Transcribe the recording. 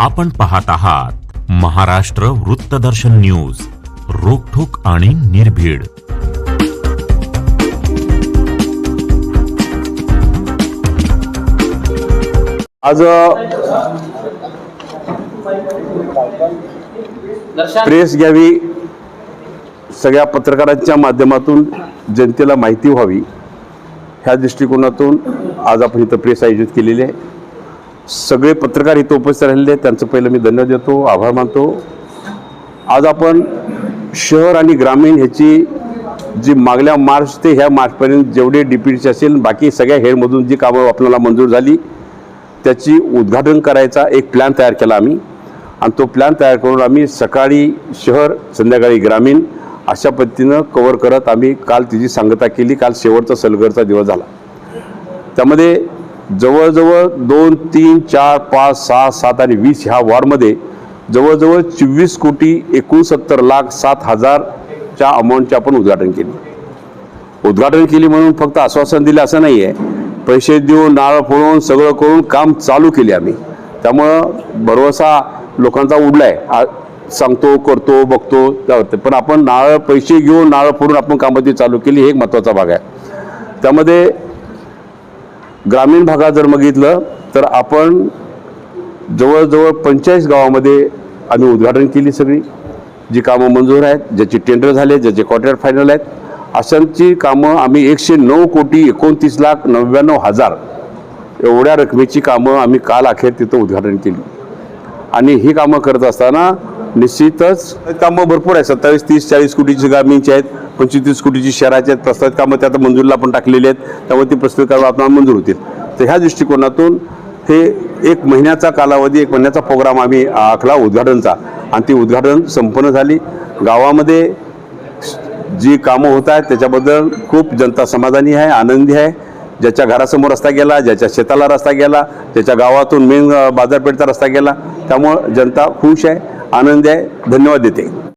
आपण पाहत आहात महाराष्ट्र वृत्तदर्शन न्यूज रोखोक आणि निर्भीड. आज प्रेस घ्यावी सगळ्या पत्रकारांच्या माध्यमातून जनतेला माहिती व्हावी ह्या दृष्टिकोनातून आज आपण इथं प्रेस आयोजित केलेली आहे. सगळे पत्रकार इथं उपस्थित राहिलेले आहेत. त्यांचं पहिलं मी धन्यवाद देतो आभार मानतो. आज आपण शहर आणि ग्रामीण ह्याची जी मागल्या मार्च ते ह्या मार्चपर्यंत जेवढे डी असेल बाकी सगळ्या हेडमधून जी कामं आपल्याला मंजूर झाली त्याची उद्घाटन करायचा एक प्लॅन तयार केला आम्ही. आणि तो प्लॅन तयार करून आम्ही सकाळी शहर संध्याकाळी ग्रामीण अशा पद्धतीनं कवर करत आम्ही काल तिची सांगता केली. काल शेवटचा सलगरचा दिवस झाला. त्यामध्ये जवळजवळ दोन तीन चार पाच सहा सात आणि वीस ह्या वॉरमध्ये जवळजवळ चोवीस कोटी एकोणसत्तर लाख सात हजारच्या अमाऊंटचे आपण उद्घाटन केले. उद्घाटन केली म्हणून फक्त आश्वासन दिलं असं नाही आहे पैसे देऊन नारळ फोडून सगळं करून काम चालू केले आम्ही. त्यामुळं भरवसा लोकांचा उडला आहे सांगतो करतो बघतो त्यावर पण आपण नारळ पैसे घेऊन नारळ फोडून आपण कामं ती चालू केली हे एक महत्त्वाचा भाग आहे. त्यामध्ये ग्रामीण भागात जर बघितलं तर आपण जवळजवळ पंचेचाळीस गावामध्ये आम्ही उद्घाटन केली सगळी. जी कामं मंजूर आहेत ज्याचे टेंडर झाले ज्याचे क्वार्टर फायनल आहेत. अशांची कामं आम्ही एकशे नऊ कोटी एकोणतीस लाख नव्याण्णव हजार एवढ्या रकमेची कामं आम्ही काल अखेर तिथं उद्घाटन केली. आणि ही कामं करत असताना निश्चितच. कामं भरपूर आहेत. सत्तावीस तीस चाळीस कोटीची ग्रामीणची आहेत. पंचवीस तीस कोटीची शहराची आहेत. प्रस्तावित कामं त्या आता मंजूरला पण टाकलेली आहेत. त्यामुळे ती प्रस्तावित कामं आपल्याला मंजूर होतील. तर ह्या दृष्टिकोनातून हे एक महिन्याचा कालावधी एक महिन्याचा प्रोग्राम आम्ही आखला उद्घाटनचा. आणि ती उद्घाटन संपन्न झाली. गावामध्ये जी कामं होत आहेत त्याच्याबद्दल खूप जनता समाधानी आहे आनंदी आहे. ज्याच्या घरासमोर रस्ता गेला ज्याच्या शेताला रस्ता गेला ज्याच्या गावातून मेन बाजारपेठचा रस्ता गेला त्यामुळं जनता खुश आहे. आनंद आहे. धन्यवाद देते.